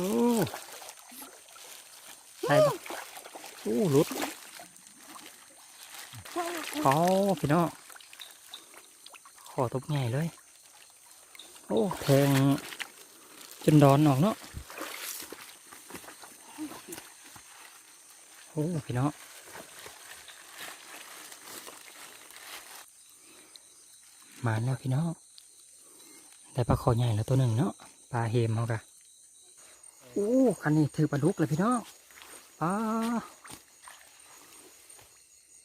โอ้ได้ปะโอ้หลุดขอพี่น้องขอตบใหญ่เลย โอ้แทงจนดอนออกเนาะโอ้พี่น้องมาแล้วพี่น้องได้ปลาคอใหญ่แล้วตัวหนึ่งเนาะปลาเฮมเขากะ อ้คันนี้ถือปลาดุกเลยพี่น้องปลา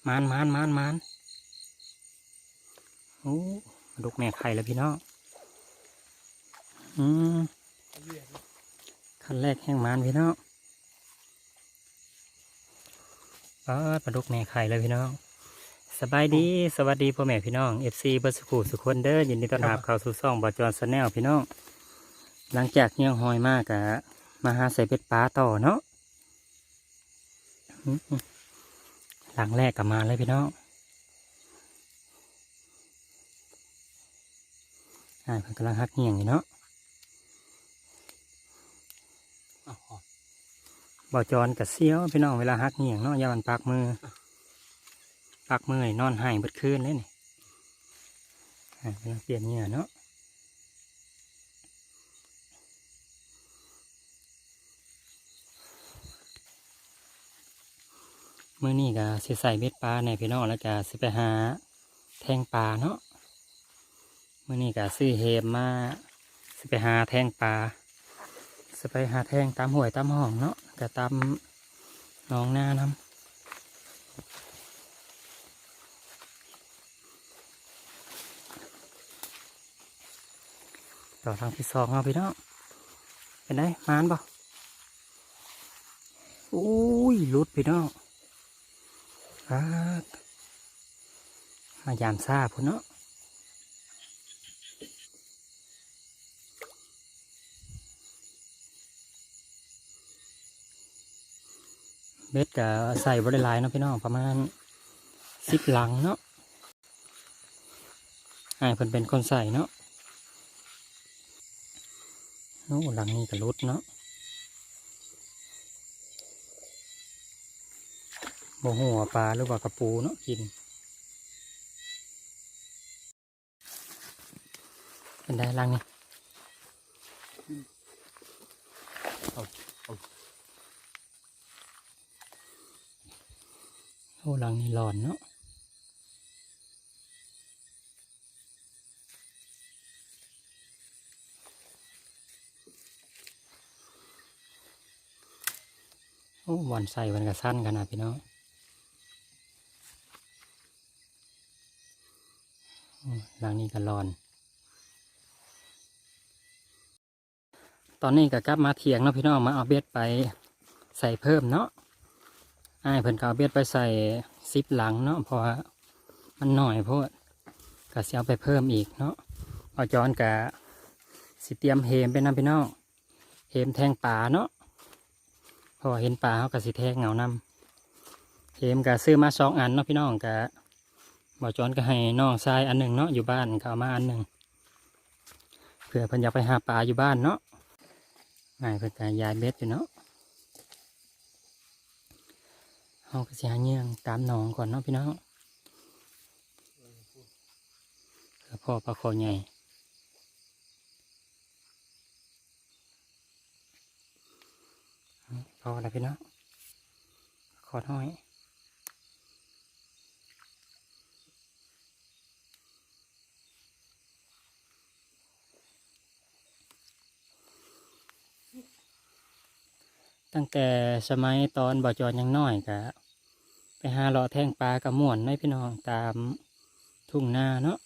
มานมานมานมานโอ้ปลาดุกแม่ไข่แล้วพี่น้องอืมคันแรกแห้งมานพี่น้องปลาปลาดุกแม่ไข่เลยพี่น้องสบายดีสวัสดีพ่อแม่พี่น้อง FC เบอร์สกูสุขคนเด้อยินดีต้อนรับเข้าสู่ซ่องบอจอนสแนลพี่น้องหลังจากเงี้ยงหอยมากอะ มาหาใส่เป็ดปลาต่อเนาะหลังแรกกับมาเลยพี่น้องอ่าเพิ่นกำลังหักเงี้ยงอยู่เนาะบ่อจอนกับเซียวพี่น้องเวลาหักเงี้ยงเนาะอย่ามันปากมือปักมือนอนหายเบิดคืนเลยนี่อะกำลังเปลี่ยนเหงื่อเนาะ มื่อนี้ก็สิใส่เบ็ดปลาในพี่น้องแล้วก็สิไปหาแทงปลาเนาะมื่อนี้ก็ซื้อเฮมมาสิไปหาแทงปลาสิไปหาแทงตามห้วยตามห้องเนาะก็ตามหนองนาน้ำต่อทางที่สองเอาพี่น้องเป็นไงมานบ่อุ้ยลุดพี่น้อง มายามซาพุ่นเนาะเบ็ดกับใส่บริลายเนาะพี่น้องประมาณสิบหลังเนาะไอ้ายเพิ่นเป็นคนใส่เนาะโอ้หลังนี้ก็รุดเนาะ โมหัวปลาหรือว่ากระปูเนาะกินเป็นได้ลังนี่โอ้หลังนี้หลอนเนาะโอ้บอนใส่มันก็สั้นขนาดพี่น้อง โอ้งนี้ก็หลอน ตอนนี้ก็กลับมาเถียงเนาะพี่น้องมาเอาเบ็ดไปใส่เพิ่มเนาะไอ้เพิ่นก็เอาเบ็ดไปใส่ซิปหลังเนาะเพราะมันหน่อยเพราะก็สิเอาไปเพิ่มอีกเนาะเอาจอนกะสิเตรียมเฮมไปน้ำพี่น้องเฮมแทงป่าเนาะพราะว่าเห็นป่าเขาก็สิแทงเงานำเฮมก็ซื้อมาสองอันเนาะพี่น้องกะ บ่จอนก็ให้น้องชายอันหนึ่งเนาะอยู่บ้านก็เอามาอันหนึ่งเผื่อเพิ่นอยากไปหาปลาอยู่บ้านเนาะง่ายเพื่อการย้ายเบ็ดอยู่เนาะเอาก็สิหาเงี้ยงตามหนองก่อนเนาะพี่น้องเพื่อพ่อปลาคอใหญ่พอแล้วพี่น้องขอน้อย ตั้งแต่สมัยตอนบ่อจอนยังน้อยกะไปหาเลาะแท่งปลากระม่วนในพี่น้องตามทุ่งนาเนาะ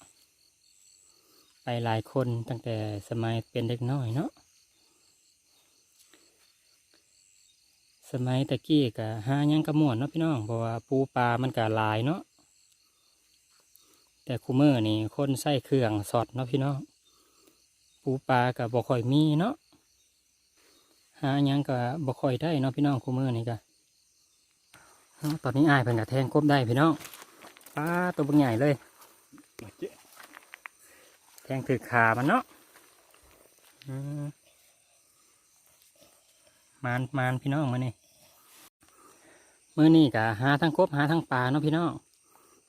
ไปหลายคนตั้งแต่สมัยเป็นเด็กน้อยเนาะสมัยตะกี้กะหายังกระม่วนเนาะพี่น้องเพราะว่าปูปลามันกะหลายเนาะแต่คูเมอร์นี่คนใส่เครื่องสอดเนาะพี่น้องปูปลากะบ่ค่อยมีเนาะ หาหยังก็บ่ค่อยได้เนาะพี่น้องคู่มือนี่ก็ตอนนี้อายเพิ่นก็แทงกบได้พี่น้องปลาตัวบางใหญ่เลยแทงถือขามันเนาะมานมานพี่น้องมานี่มื้อนี้กะหาทั้งกบหาทั้งปลาเนาะพี่น้อง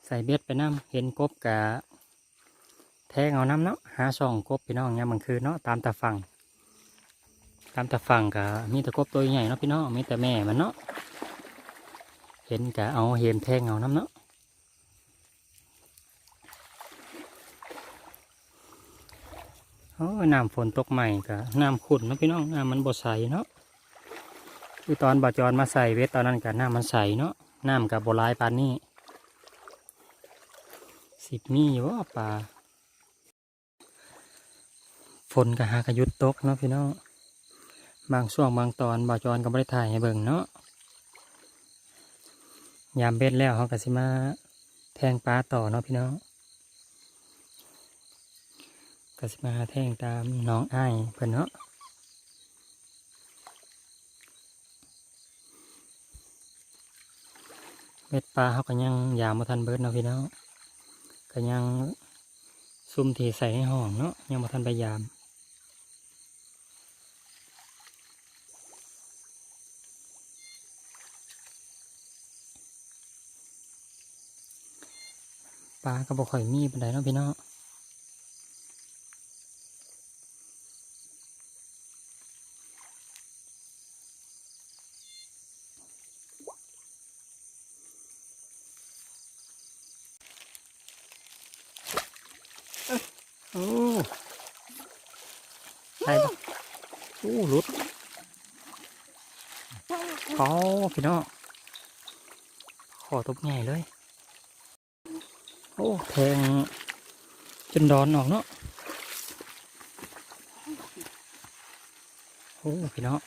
ใส่เบ็ดไปน้ำเห็นกบกะแทงเอาน้ำเนาะหาช่องกบพี่น้องยามกลางคืนเนาะตามตาฟัง ตามตาฟังกะมีแต่กบตัวใหญ่เนาะพี่น้องมีแต่แม่มันเนาะเห็นกะเอาเห็นแทงเอาน้ำเนาะโอ้น้ำฝนตกใหม่กะน้ำขุ่นเนาะพี่น้องน้ำมันบดใสเนาะคือตอนบาจรมาใส่เวทตอนนั้นกะน้ำมันใสเนาะน้ำกับโบรายปานนี้สิบมีว่าปลาฝนกะหากระยุดตกเนาะพี่น้อง บางช่วงบางตอนบาจรก็ไม่ได้ถ่ายให้เบิ่งเนาะยามเบ็ดแล้วเขาก็สิมาแทงปลาต่อเนาะพี่น้องก็สิมาแทงตามน้องอ้ายเพิ่นเนาะเบ็ดปลาเขาก็ยังยามมาทันเบิดเนาะพี่น้องก็ยังซุ่มทีใส่ในห้องเนาะยังมาทันไปยาม ปลาก็บ่ค่อยมีปานใดเนาะพี่น้องโอ้ใช่ปะโอ้หลุดขอพี่น้องขอตบใหญ่เลย โอ้แทงจนดอนออกเนาะโอ้พี่น้อง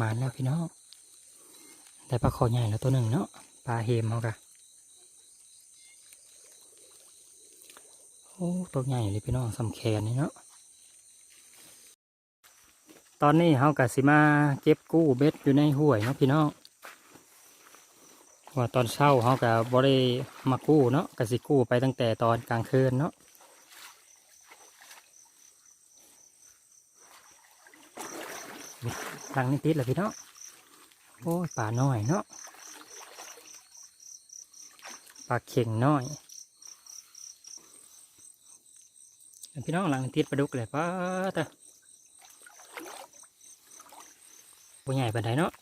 มาแล้วพี่น้องได้ปลาคอใหญ่แล้วตัวหนึ่งเนาะปลาเฮมเขากะโอ้ตัวใหญ่เลยพี่น้องสำแขนนี่เนาะตอนนี้เขากะสิมาเก็บกู้เบ็ดอยู่ในห้วยเนาะพี่น้อง ว่าตอนเช้าเขาก็บ่ได้มากู้เนาะกสิกู้ไปตั้งแต่ตอนกลางคืนเนาะทางนี้ติดแล้วพี่เนาะโอ้ยป่าน้อยเนาะปลาเข่งน้อย พี่น้องหลังติดปลาดุกเลยป้าตะบ่ใหญ่ปานใดเนาะ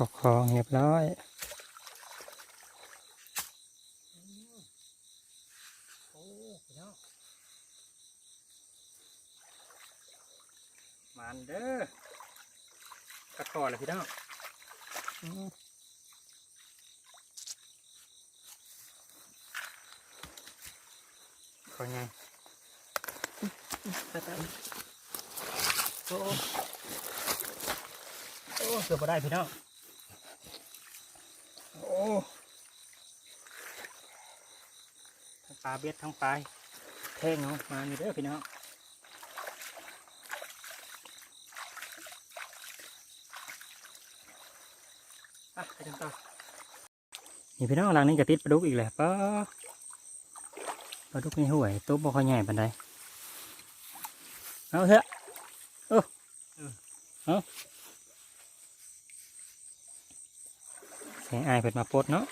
เอาของเรียบร้อยมันเด้อกระคอเลยพี่น้องอืมขอไงไปไปโอ้โอ้เกือบไ่ได้พี่น้อง โอ้ทั้งปลาเบ็ดทั้งปลาแท่งเนาะมานี่เด้อพี่น้องอะไปกันต่อนี่พี่น้องหลังนี้กระติดปลาดุกอีกแหละป้าปลาดุกนี่ห่วยตัวบ่ค่อยใหญ่ปานใดเอาเถอะเออเอา แสงอายเปิดมาปลดเนาะ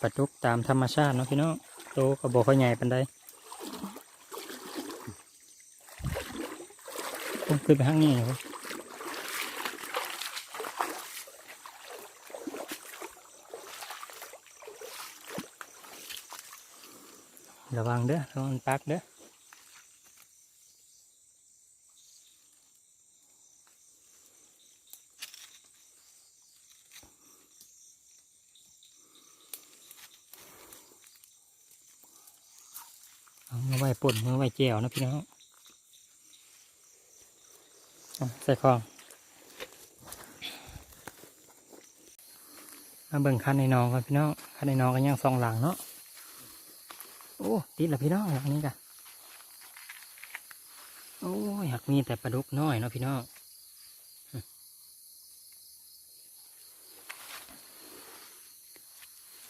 ปลาดุกตามธรรมชาติเนาะพี่น้องโตวก็บอกค่อยใหญ่ปานใดต้องขึ้นไปข้างนี้ครับระวังเด้อระวังปักเด้อเอามาไว้ ป่นมาไว้แจวนะพี่น้องใส่ของมาเบิ่งคันในน้องก่อนพี่น้องคันในน้องก็ยังสองหลังเนาะโอ้ติดล้วพี่น้องหลังนี้กะโอ้ยหักมีแต่ปลาดุกน้อยเนาะพี่น้อง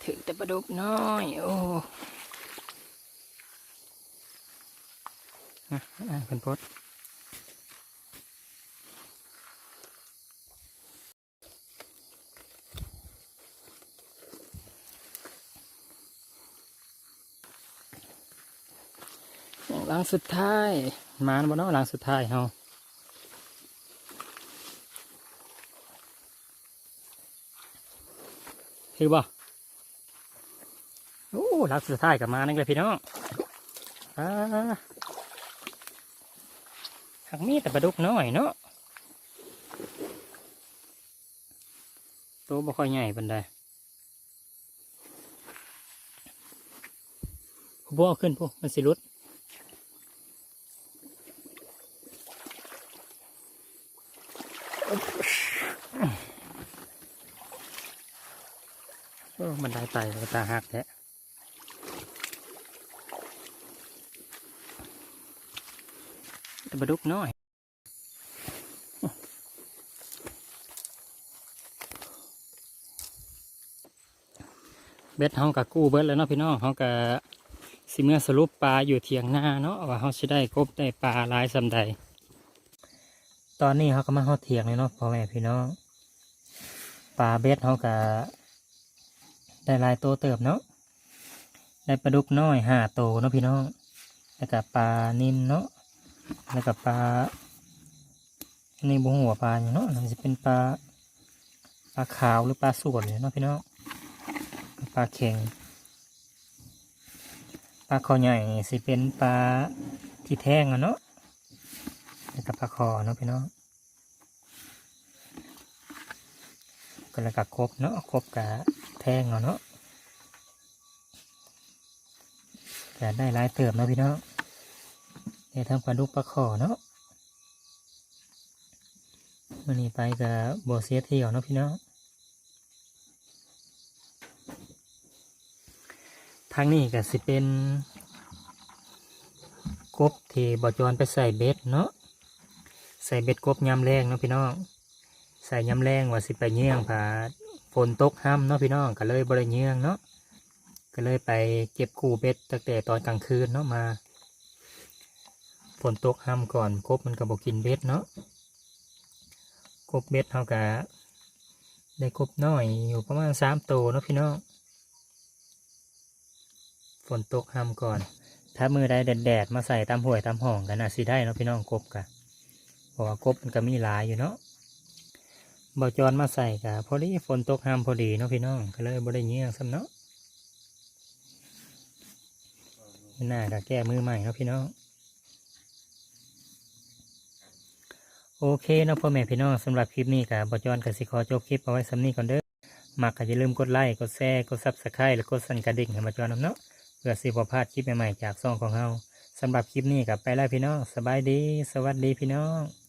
ถึงแต่ปลาดุกน้อย โอ้ อะอะเป็นพดหลังสุดท้ายมาบ่เนาะหลังสุดท้ายเฮาคือบ่โอ้หลังสุดท้ายกับมานั่นเลยพี่น้องอ่า หักมีแต่ปลาดุกน้อยเนาะตัวบ่ค่อยใหญ่ปานใดพวกเอขึ้นพวกมันสิรุดมันได้ไตมันตาหักแท้ แต่บดุกน้อยเบ็ดเฮากับกู้เบิดแล้วเนาะพี่น้องเฮากับสิเมื่อสรุปปลาอยู่เทียงหน้าเนาะว่าเฮาสิได้กบได้ปลาหลายสำใดตอนนี้เขาก็มาเฮาเทียงเลยเนาะพ่อแม่พี่น้องปลาเบ็ดเขาก็ได้ลายโตเติบเนาะได้ปลาดุกน้อยห้าโตเนาะพี่น้องแล้วก็ปลานิ่มเนาะ แล้วก็ปลาอันบุหัวปลาเนาะมันจะเป็นปลาปลาขาวหรือปลาสวนเนี่ยเนาะพี่น้องปลาเข็งปลาคอใหญ่สิเป็นปลาที่แท่งอะเนาะแล้วก็ปลาคอเนาะพี่น้องก็แล้วก็ครบเนาะครบกับแท่งเอาเนาะจะได้หลายเติบเนาะพี่น้อง เดี๋ยวทำปลาดุกปลาขอเนาะมันนี้ไปกับโบเสียเที่ยวเนาะพี่น้องทางนี้ก็สิเป็นกบที่บอจอนไปใส่เบ็ดเนาะใส่เบ็ดกบยำแรงเนาะพี่น้องใส่ยำแรงว่าสิไปเยี่ยงผาฝนตกห้ำเนาะพี่น้องก็เลยบริเยี่ยงเนาะก็เลยไปเก็บกูเบ็ดตั้งแต่ตอนกลางคืนเนาะมา ฝนตกห้ำก่อนกบมันก็บอกกินเบ็ดเนาะกบเบ็ดเท่ากับได้กบน้อยอยู่ประมาณสามโตเนาะพี่น้องฝนตกห้ำก่อน ถ้ามือได้แดดๆมาใส่ตามห่วยตามห้องกันนะสิได้เนาะพี่น้องกบกะเพราะว่ากบมันก็มีหลายอยู่เนาะบอจอนมาใส่กะพอดีฝนตกห้ามพอดีเนาะพี่น้องก็เลยบ่ได้เงี้ยซ้ำเนาะหน้าก็แก้มือใหม่เนาะพี่น้อง โอเคเนาะพ่อแม่พี่น้องสำหรับคลิปนี้กับบอจอนกับสิขอจบคลิปเอาไว้ซ้ำนี้ก่อนเด้อมักก็อย่าลืมกดไลค์กดแชร์กดซับสไครต์และกดสั่นกระดิ่งให้บอจอนนำเนาะเพื่อสิบพลาดคลิปใหม่ๆจากซ่องของเราสำหรับคลิปนี้กับไปแล้วพี่น้องสบายดี สวัสดีพี่น้อง